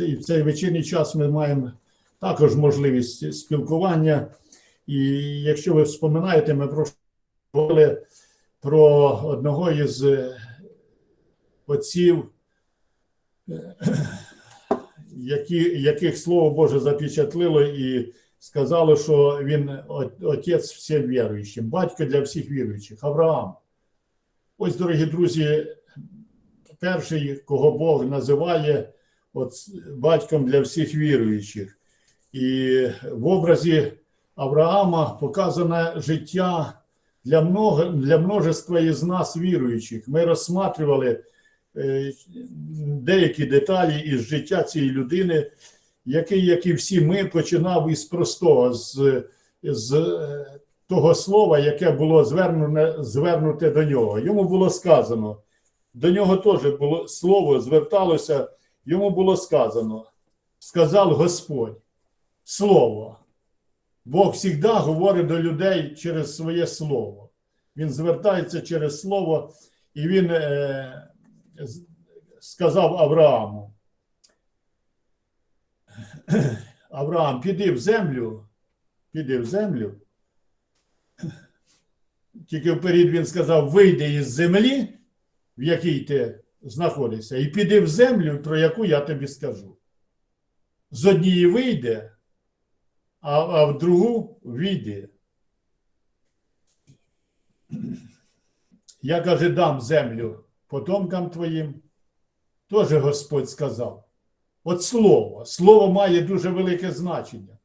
і в цей вечірній час ми маємо також можливість спілкування. І якщо ви вспоминаєте, ми прошу говорили про одного із е, отців, е, які, яких Слово Боже запечатлило і сказало, що він отець всім віруючим, батько для всіх віруючих, Авраам. Ось, дорогі друзі, перший, кого Бог називає от, батьком для всіх віруючих. І в образі Авраама показане життя для, много, для множества із нас віруючих. Ми розсматривали е, деякі деталі із життя цієї людини, який, як і всі ми, починав із простого, з, з е, того слова, яке було звернуте, звернуте до нього. Йому було сказано, до нього теж було слово зверталося, йому було сказано, сказав Господь, слово. Бог завжди говорить до людей через своє слово. Він звертається через слово, і він е, сказав Аврааму: Авраам, піди в землю, піди в землю. Тільки вперед він сказав: вийди із землі, в якій ти знаходишся, і піди в землю, про яку я тобі скажу. З однієї вийде, а, а в другу війде. Я каже, дам землю потомкам твоїм. Тоже Господь сказав. От слово. Слово має дуже велике значення.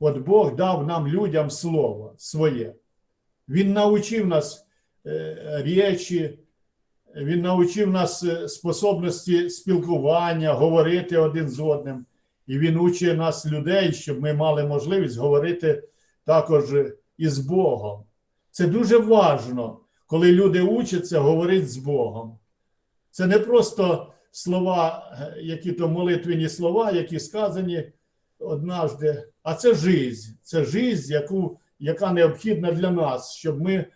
От Бог дав нам людям слово своє. Він навчив нас е, речі, він навчив нас е, способності спілкування, говорити один з одним. І він учить нас людей, щоб ми мали можливість говорити також із Богом. Це дуже важно, коли люди учаться говорити з Богом. Це не просто слова, е, які то молитвені слова, які сказані однажды, а це жизнь. Це яку, яка необхідна для нас, щоб ми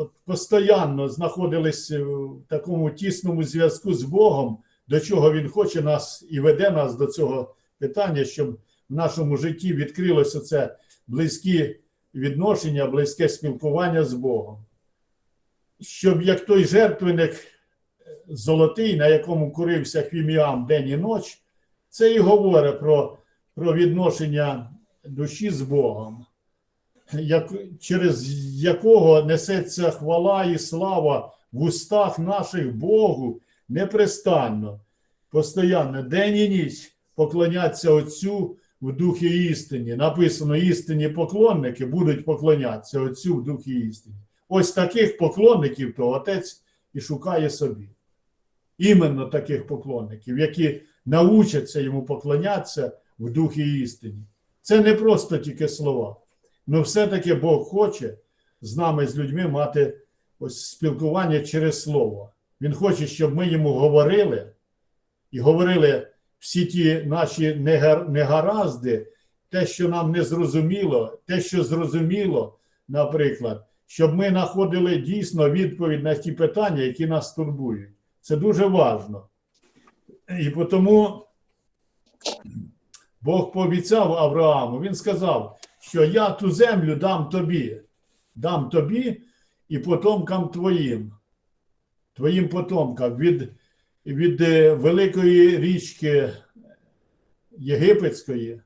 от постійно знаходились в такому тісному зв'язку з Богом, до чого Він хоче нас і веде нас до цього питання, щоб в нашому житті відкрилося це близькі відношення, близьке спілкування з Богом. Щоб як той жертвенник золотий, на якому курився хвіміам день і ніч, це і говорить про, про відношення душі з Богом, як, через якого несеться хвала і слава в устах наших Богу непрестанно, постоянно, день і ніч поклоняться Отцю в духі істині. Написано, істинні поклонники будуть поклонятися Отцю в духі істині. Ось таких поклонників то Отець і шукає собі. Іменно таких поклонників, які научаться йому поклонятися в духі істині. Це не просто тільки слова. Ну, все-таки Бог хоче з нами, з людьми, мати ось спілкування через слово. Він хоче, щоб ми йому говорили і говорили всі ті наші негаразди, те, що нам не зрозуміло, те, що зрозуміло, наприклад, щоб ми знаходили дійсно відповідь на ті питання, які нас турбують. Це дуже важливо. І тому Бог пообіцяв Аврааму, він сказав, що я ту землю дам тобі, дам тобі і потомкам твоїм, твоїм потомкам від, від е, великої річки Єгипетської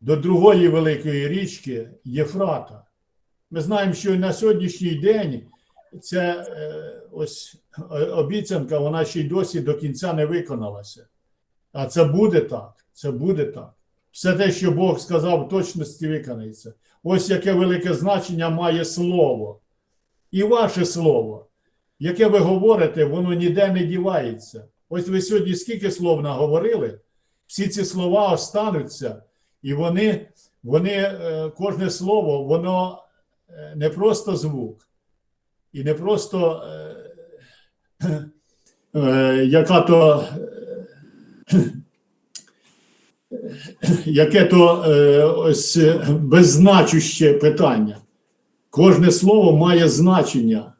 до другої великої річки Єфрата. Ми знаємо, що на сьогоднішній день ця е, ось е, обіцянка, вона ще й досі до кінця не виконалася. А це буде так. Це буде так. Все те, що Бог сказав, в точності виконається. Ось яке велике значення має слово. І ваше слово, яке ви говорите, воно ніде не дівається. Ось ви сьогодні скільки слов наговорили, всі ці слова остануться, і вони, вони е, кожне слово, воно е, не просто звук, і не просто е, яка то. Яке то е, ось е, беззначуще питання. Кожне слово має значення,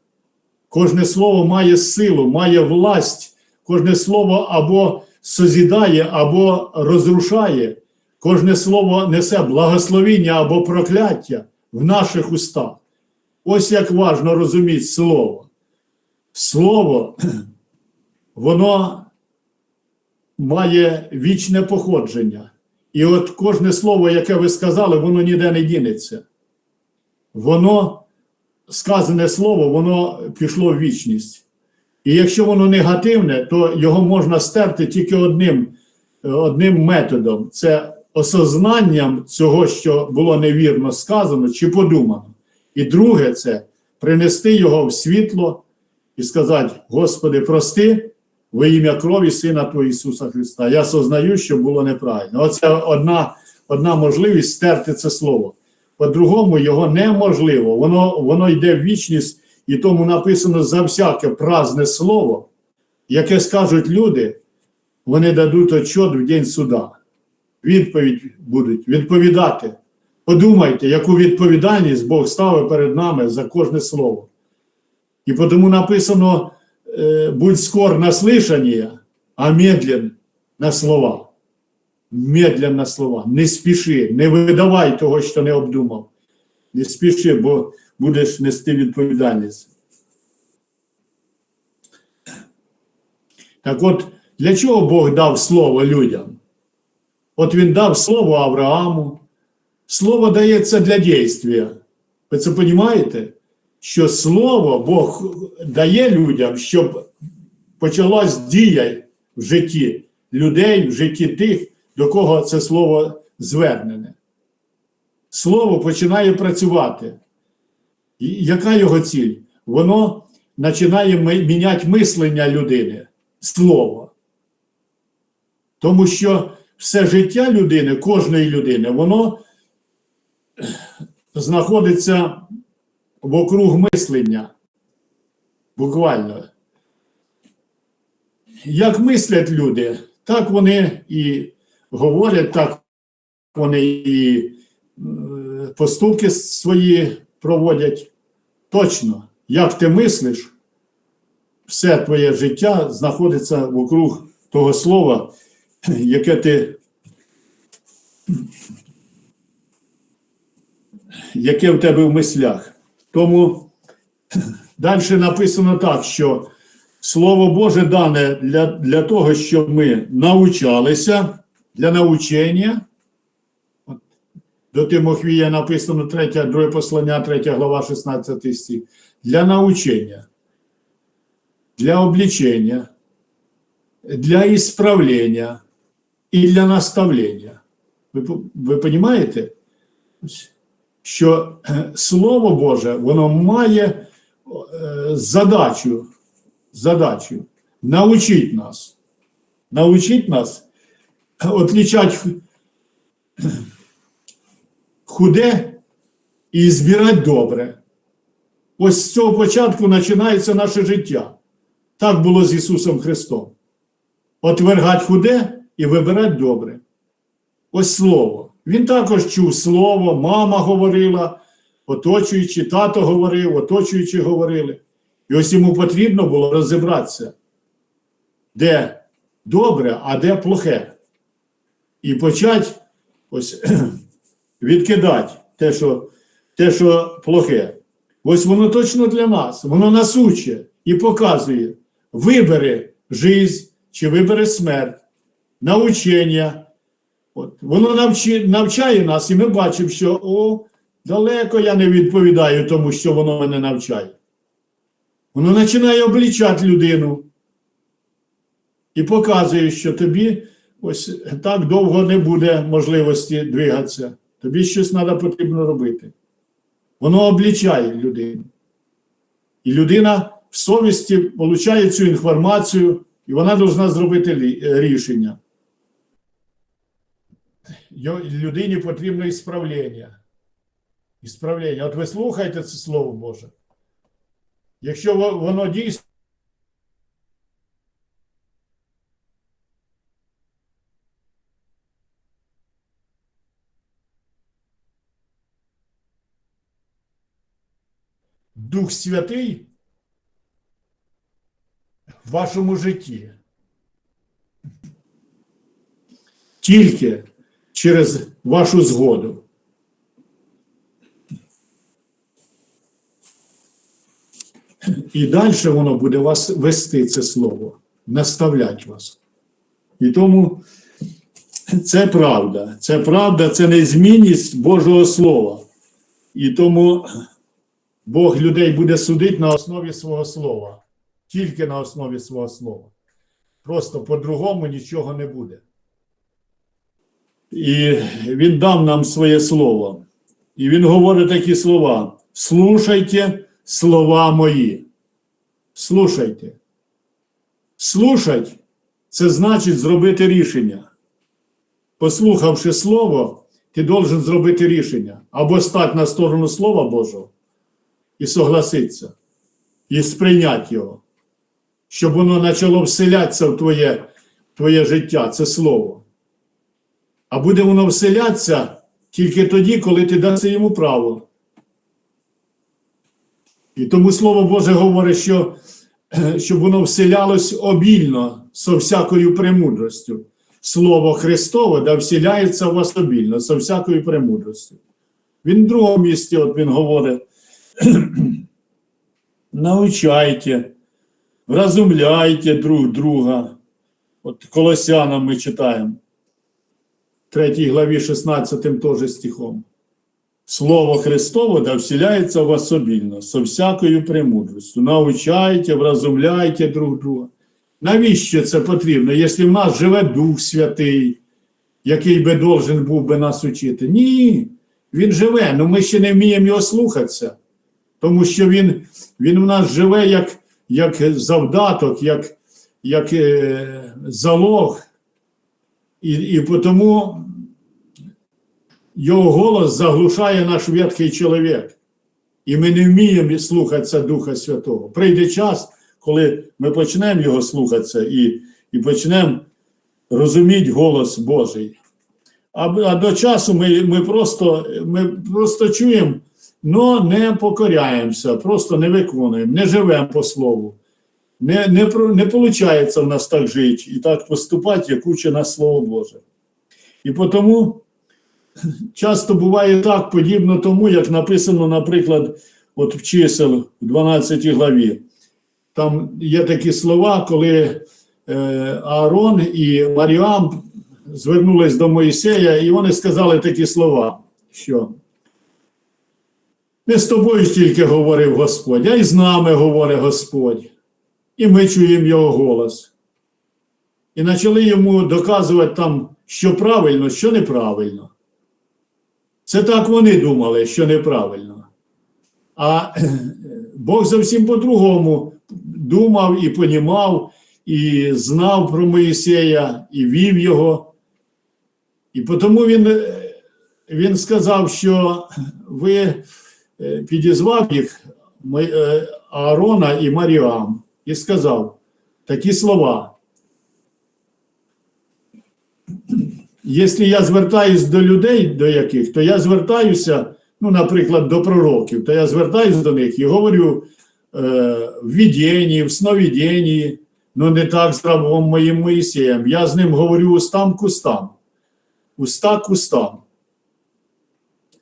кожне слово має силу, має власть, кожне слово або созідає або розрушає, кожне слово несе благословіння або прокляття в наших устах. Ось як важно розуміти слово. Слово, воно має вічне походження. І от кожне слово, яке ви сказали, воно ніде не дінеться. Воно, сказане слово, воно пішло в вічність. І якщо воно негативне, то його можна стерти тільки одним, одним методом це осознанням цього, що було невірно сказано чи подумано. І друге, це принести його в світло і сказати: Господи, прости во ім'я крові Сина Твого Ісуса Христа. Я сознаю, що було неправильно. Оце одна, одна можливість стерти це слово. По-другому, його неможливо. Воно, воно йде в вічність, і тому написано за всяке празне слово, яке скажуть люди, вони дадуть отчет в день суда. Відповідь будуть відповідати. Подумайте, яку відповідальність Бог ставить перед нами за кожне слово. І тому написано: е, будь скор на слышание, а медлен на слова. Медлен на слова. Не спіши, не видавай того, що не обдумав. Не спіши, бо будеш нести відповідальність. Так от, для чого Бог дав слово людям? От він дав слово Аврааму. Слово дається для дійства. Ви це розумієте? Що слово Бог дає людям, щоб почалась дія в житті людей, в житті тих, до кого це слово звернене. Слово починає працювати. І яка його ціль? Воно починає міняти мислення людини, слово. Тому що все життя людини, кожної людини, воно знаходиться вокруг мислення. Буквально. Як мислять люди, так вони і говорять, так вони і поступки свої проводять. Точно, як ти мислиш, все твоє життя знаходиться вокруг того слова, яке ти яке в тебе в мислях. Тому далі написано так, що Слово Боже дане для, для того, щоб ми навчалися для навчання. До Тимофія написано 3, 2 послання, 3 глава, 16 стих. Для навчання, для облічення, для ісправлення і для наставлення. Ви, ви розумієте, що Слово Боже, воно має е, задачу, задачу научити нас, научити нас отличати худе і збирати добре. Ось з цього початку починається наше життя. Так було з Ісусом Христом. Отвергать худе і вибирати добре. Ось слово. Він також чув слово, мама говорила, оточуючи, тато говорив, оточуючи говорили. І ось йому потрібно було розібратися, де добре, а де плохе. І почати ось відкидати те, що те, що плохе. Ось воно точно для нас, воно нас учить і показує: вибери жизнь чи вибери смерть, научення. От. Воно навчи, навчає нас, і ми бачимо, що о, далеко я не відповідаю тому, що воно мене навчає. Воно починає облічати людину і показує, що тобі ось так довго не буде можливості двигатися. Тобі щось треба потрібно робити. Воно облічає людину. І людина в совісті отримує цю інформацію, і вона повинна зробити рішення. Людині потрібно ісправлення. Ісправлення. От ви слухаєте це Слово Боже. Якщо воно дійсно. Дух Святий в вашому житті. тільки через вашу згоду. І далі воно буде вас вести це слово, наставляти вас. І тому це правда. Це правда, це незмінність Божого Слова. І тому Бог людей буде судити на основі свого слова, тільки на основі свого слова. Просто по-другому нічого не буде. І він дав нам своє слово. І він говорить такі слова: слушайте слова мої. Слушайте. Слушать це значить зробити рішення. Послухавши слово, ти должен зробити рішення або стати на сторону Слова Божого і согласитися, і сприйняти його, щоб воно почало вселятися в твоє, твоє життя, це слово. А буде воно вселятися тільки тоді, коли ти даси йому право. І тому Слово Боже говорить, що щоб воно вселялось обільно со всякою премудростю. Слово Христове да вселяється в вас обільно, со всякою премудростю. Він в другому місці, от він говорить: научайте, вразумляйте друг друга. От Колосянам ми читаємо. 3 главі 16 теж стихом. Слово Христово да вселяється в вас обільно, со всякою премудростю. Научайте, вразумляйте друг друга. Навіщо це потрібно, якщо в нас живе Дух Святий, який би должен був би нас учити? Ні, він живе, але ми ще не вміємо його слухатися, тому що він, він в нас живе як, як завдаток, як, як е, залог. І, і тому його голос заглушає наш ветхий чоловік. І ми не вміємо слухатися Духа Святого. Прийде час, коли ми почнемо його слухатися і, і почнемо розуміти голос Божий. А, а до часу ми, ми, просто, ми просто чуємо, але не покоряємося, просто не виконуємо, не живемо по слову. Не не, не виходить в нас так жити і так поступати, як учить нас Слово Боже. І тому часто буває так, подібно тому, як написано, наприклад, от в чисел в 12 главі. Там є такі слова, коли е, Аарон і Маріам звернулись до Моїсея, і вони сказали такі слова, що не з тобою тільки говорив Господь, а й з нами говорить Господь. І ми чуємо його голос. І почали йому доказувати там, що правильно, що неправильно. Це так вони думали, що неправильно. А Бог зовсім по-другому думав і понімав, і знав про Моїсея, і вів його. І тому він, він сказав, що ви підізвав їх Аарона і Маріам, і сказав такі слова. Якщо я звертаюсь до людей, до яких, то я звертаюся, ну, наприклад, до пророків, то я звертаюся до них і говорю е, в відінні, в сновидінні, ну не так з рабом моїм Моїсеєм. Я з ним говорю устам кустам, уста кустам.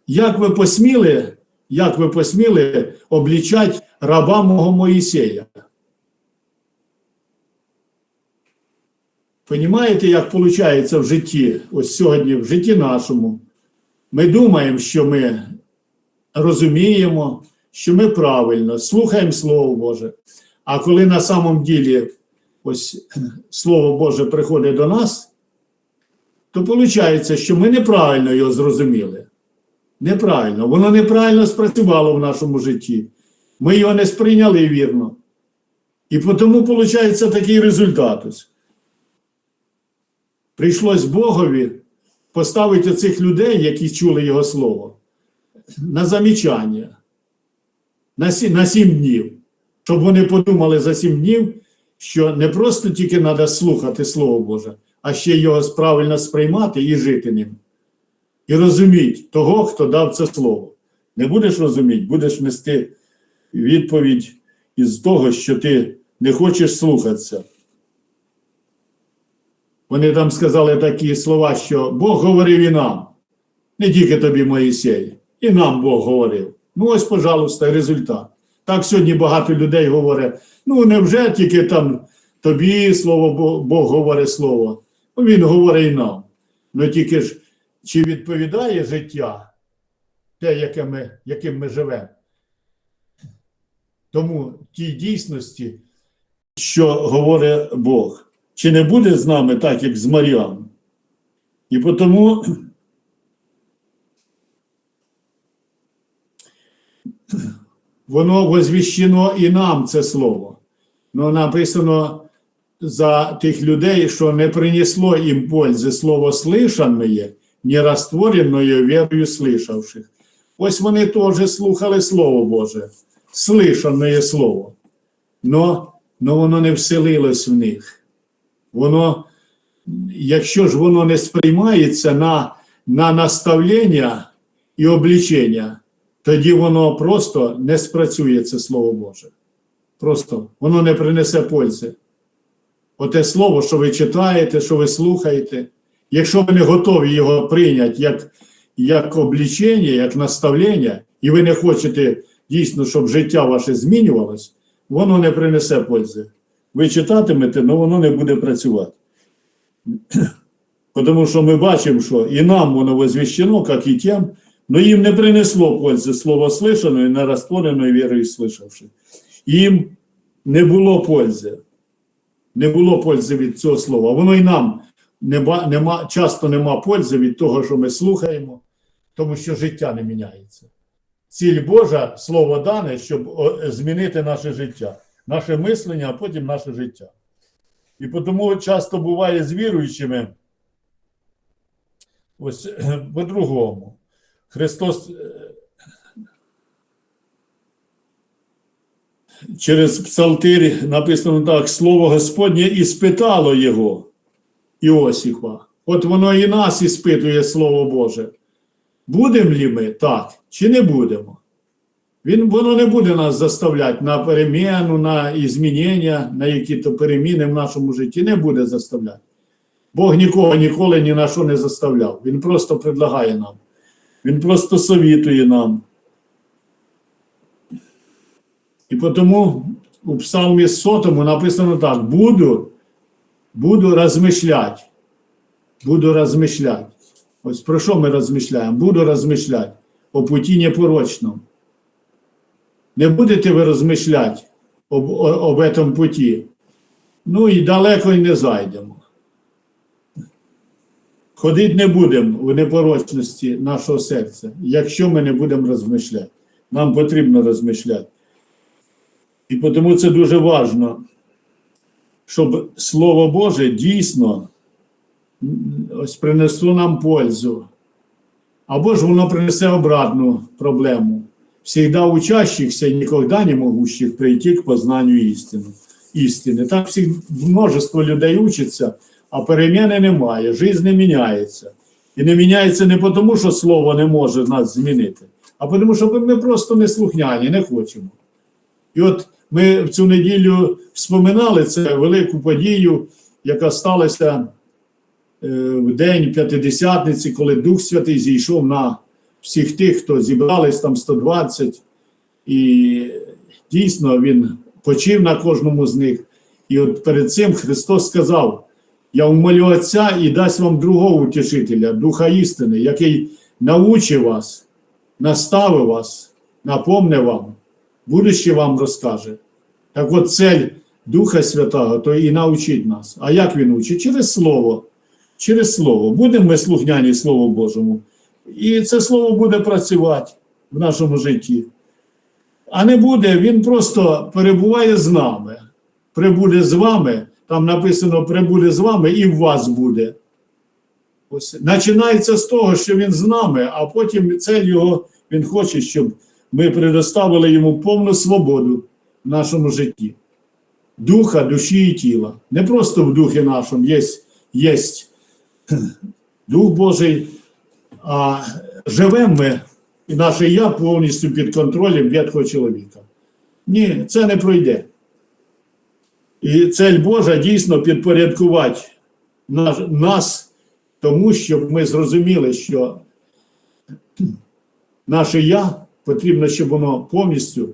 Як ви посміли, як ви посміли облічати раба мого Моїсея? Понімаєте, як виходить в житті, ось сьогодні, в житті нашому, ми думаємо, що ми розуміємо, що ми правильно, слухаємо Слово Боже. А коли на самом ділі ось Слово Боже приходить до нас, то виходить, що ми неправильно його зрозуміли. Неправильно, воно неправильно спрацювало в нашому житті. Ми його не сприйняли вірно. І тому виходить такий результат. Ось. Прийшлось Богові поставити цих людей, які чули Його слово, на замічання на сім, на сім днів, щоб вони подумали за сім днів, що не просто тільки треба слухати Слово Боже, а ще його правильно сприймати і жити ним. І розуміти того, хто дав це слово. Не будеш розуміти, будеш нести відповідь із того, що ти не хочеш слухатися. Вони там сказали такі слова, що Бог говорив і нам, не тільки тобі, Моїсей, і нам Бог говорив. Ну, ось, пожалуйста, результат. Так сьогодні багато людей говорять: ну, невже тільки там тобі слово Бог, говорить слово? Ну, Він говорить і нам. Ну тільки ж чи відповідає життя те, яке ми, яким ми живемо? Тому тій дійсності, що говорить Бог, чи не буде з нами так, як з Маріам? І тому воно возвіщено і нам це слово. Ну, написано за тих людей, що не принесло їм пользи слово слышанное, не растворенное вірою слышавших. Ось вони теж слухали Слово Боже, слышанное слово. Но, но воно не вселилось в них. Воно, якщо ж воно не сприймається на, на наставлення і облічення, тоді воно просто не спрацює це Слово Боже. Просто воно не принесе пользи. Оте слово, що ви читаєте, що ви слухаєте, якщо ви не готові його прийняти як, як облічення, як наставлення, і ви не хочете дійсно, щоб життя ваше змінювалось, воно не принесе пользи. Ви читатимете, але воно не буде працювати. Тому що ми бачимо, що і нам воно возвіщено, як і тим, але їм не принесло пользи слово слышаної, не вірою слышавши. Їм не було пользи. Не було пользи від цього слова. Воно і нам нема, нема, часто нема пользи від того, що ми слухаємо, тому що життя не міняється. Ціль Божа слово дане, щоб змінити наше життя, наше мислення, а потім наше життя. І тому часто буває з віруючими, ось по-другому. Христос е, через псалтир написано так: Слово Господнє і спитало його, Іосифа. От воно і нас іспитує Слово Боже. Будемо лі ми так, чи не будемо? Він, Воно не буде нас заставляти на переміну, на змінення, на які-то переміни в нашому житті. Не буде заставляти. Бог нікого ніколи ні на що не заставляв. Він просто предлагає нам. Він просто совітує нам. І тому у Псалмі сотому написано так: буду, буду розмишляти. Буду розмишляти. Ось про що ми розмишляємо? Буду розмишляти о путі непорочному. Не будете ви розмишляти об, об этом путі. Ну і далеко й не зайдемо. Ходити не будемо в непорочності нашого серця, якщо ми не будемо розмишляти. Нам потрібно розмишляти. І тому це дуже важливо, щоб Слово Боже дійсно ось принесло нам пользу. Або ж воно принесе обратну проблему. Всегда учащихся и никогда не могущих прийти к познанию истины. істини. Так множество людей учиться, а переміни немає, життя не міняється. І не міняється не тому, що слово не може нас змінити, а тому, що ми просто не слухняні, не хочемо. І от ми в цю неділю вспоминали це велику подію, яка сталася е, в день П'ятидесятниці, коли Дух Святий зійшов на всіх тих, хто зібрались там 120, і дійсно він почив на кожному з них. І от перед цим Христос сказав: Я умолю Отця і дасть вам другого утішителя, Духа істини, який научить вас, наставить вас, напомне вам, будуще вам розкаже. Так от цель Духа Святого, то і научить нас. А як він учить? Через Слово. Через Слово. Будемо ми слухняні Слову Божому. І це слово буде працювати в нашому житті. А не буде, він просто перебуває з нами. Прибуде з вами, там написано прибуде з вами і в вас буде. Ось Починається з того, що він з нами, а потім цель його, він хоче, щоб ми предоставили йому повну свободу в нашому житті. Духа, душі і тіла. Не просто в духі нашому є, є Дух Божий. А живемо ми, і наше я повністю під контролем ветхого чоловіка. Ні, це не пройде. І цель Божа дійсно підпорядкувати нас, тому, щоб ми зрозуміли, що наше я потрібно, щоб воно повністю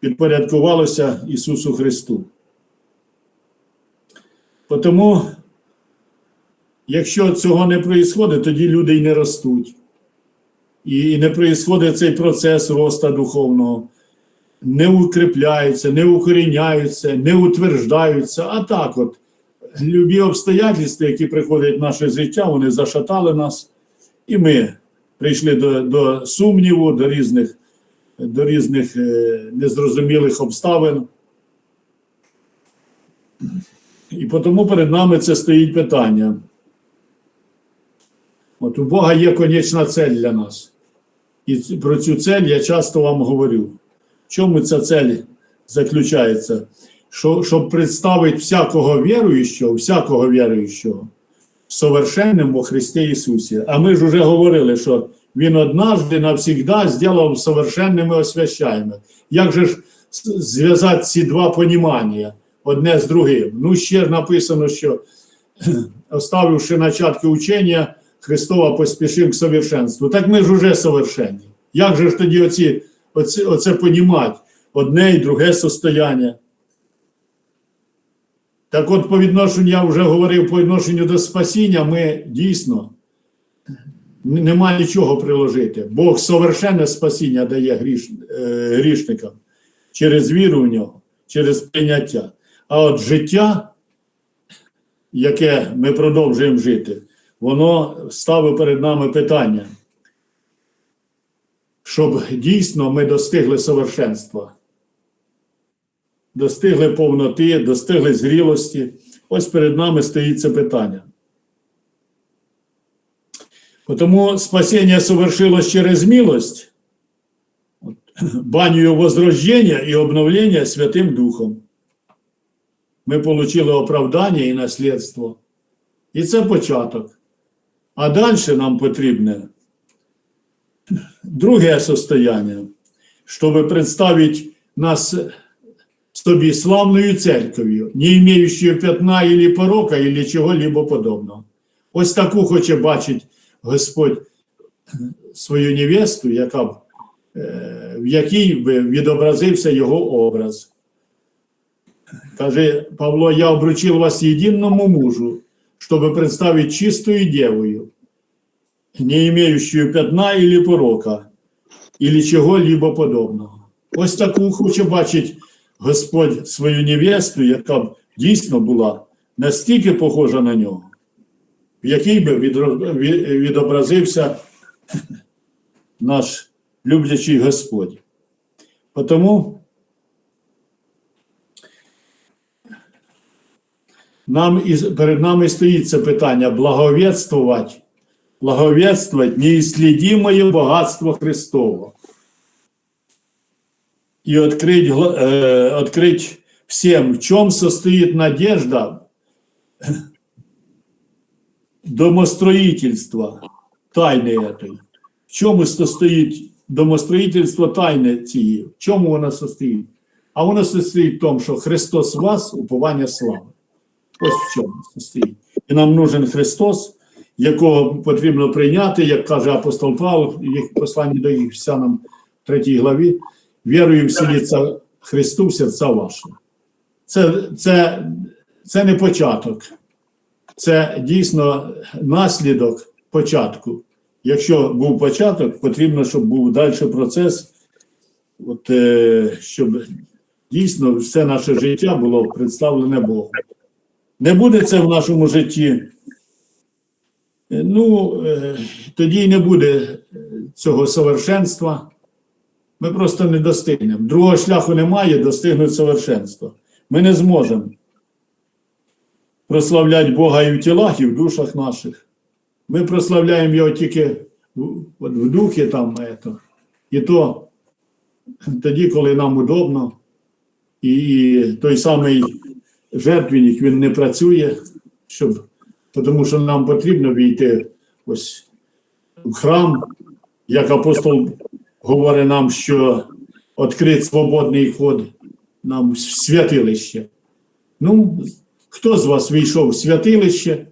підпорядкувалося Ісусу Христу. Тому, якщо цього не відбувається, тоді люди й не ростуть. І не відбувається цей процес росту духовного, не укріпляються, не укоріняються, не утверждаються. А так от, любі обстоятельства, які приходять в наше життя, вони зашатали нас, і ми прийшли до, до сумніву, до різних, до різних е, незрозумілих обставин. І тому перед нами це стоїть питання. От у Бога є конечна цель для нас. І про цю цель я часто вам говорю. В чому ця цель заключається? Що, щоб представити всякого віруючого, всякого віруючого совершенним во Христі Ісусі. А ми ж вже говорили, що Він однажды навсегда зробив совершенними освящаємо. Як же ж зв'язати ці два понімання одне з другим? Ну, ще ж написано, що оставивши начатки учення, Христова поспішив к совершенству. Так ми ж уже совершенні. Як же ж тоді оці, оці, оце понімати? Одне і друге состояння. Так от, по відношенню, я вже говорив, по відношенню до спасіння, ми дійсно нема нічого приложити. Бог совершенне спасіння дає гріш, е, грішникам через віру в нього, через прийняття. А от життя, яке ми продовжуємо жити, воно ставить перед нами питання, щоб дійсно ми достигли совершенства достигли повноти, достигли зрілості. Ось перед нами стоїть це питання. Тому спасіння совершилось через милость, банію возрождення і обновлення Святим Духом. Ми отримали оправдання і наслідство. І це початок. А далі нам потрібне друге состояние, щоб представити нас собі славною церков'ю, не имеющую пятна или порока, или чого-либо подобного. Ось таку хоче бачить Господь свою невесту, яка, б, е, в якій би відобразився його образ. Каже Павло, я обручив вас єдиному мужу, щоб представити чистою девою, не имеющую пятна или порока, или чого-либо подобного. Ось таку хоче бачить Господь свою невесту, яка б дійсно була настільки похожа на нього, в якій би відобразився наш люблячий Господь. Тому нам із, перед нами стоїть це питання благовєтствувати, благовєтствувати неіслідимое багатство Христово и открыть, гла- э, открыть всем, в чем состоит надежда домостроительства тайны этой. В чому состоїть домостроїтельство тайни цієї? В чому вона состоїть? А вона состоїть в тому, що Христос в вас, уповання слави. Ось в чому состоїть. І нам нужен Христос, якого потрібно прийняти, як каже апостол Павло, в їх посланні до Єфесянам 3 главі, вірою вселиться Христу в серця ваші. Це, це, це не початок, це дійсно наслідок початку. Якщо був початок, потрібно, щоб був далі процес, от, е, щоб дійсно все наше життя було представлене Богу. Не буде це в нашому житті. е, Ну, е, тоді й не буде е, цього совершенства. Ми просто не достигнемо. Другого шляху немає, достигнути совершенства. Ми не зможемо прославляти Бога і в тілах, і в душах наших. Ми прославляємо його тільки в, от в духі там, ето. і то тоді, коли нам удобно, і, і той самий жертвенник він не працює, щоб, тому що нам потрібно війти ось в храм, як апостол говорить нам, що відкрит свободний ход нам в святилище. Ну, хто з вас війшов в святилище,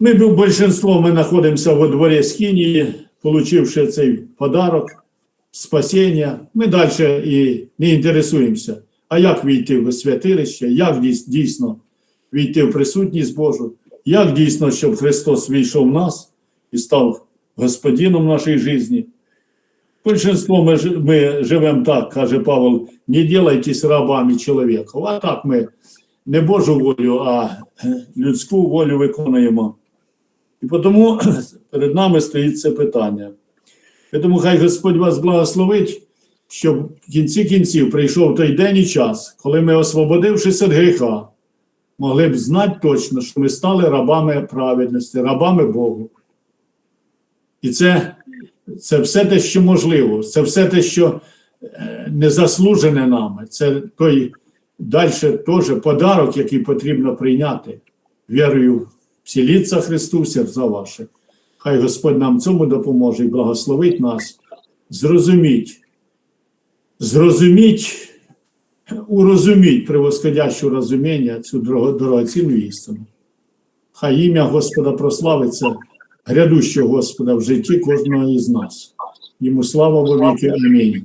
Ми, б- большинство, ми знаходимося во дворі Скинії, получивши цей подарок, спасіння. Ми далі і не інтересуємося, а як війти в святилище, як дійсно війти в присутність Божу, як дійсно, щоб Христос війшов в нас і став господином нашої житті. Большинство ми, ми живемо так, каже Павел, не делайтесь рабами чоловіка. А так ми не Божу волю, а людську волю виконуємо. І тому перед нами стоїть це питання. Тому хай Господь вас благословить, щоб в кінці кінців прийшов той день і час, коли ми, освободившись від гріха, могли б знати точно, що ми стали рабами праведності, рабами Богу. І це, це все те, що можливо, це все те, що е, не заслужене нами. Це той далі теж подарок, який потрібно прийняти вірою вселіться Христу в серця ваше. Хай Господь нам цьому допоможе і благословить нас. Зрозуміть, зрозуміть, урозуміть превосходящу розуміння цю дорогоцінну істину. Хай ім'я Господа прославиться, грядущого Господа в житті кожного із нас. Йому слава во віки. Амінь.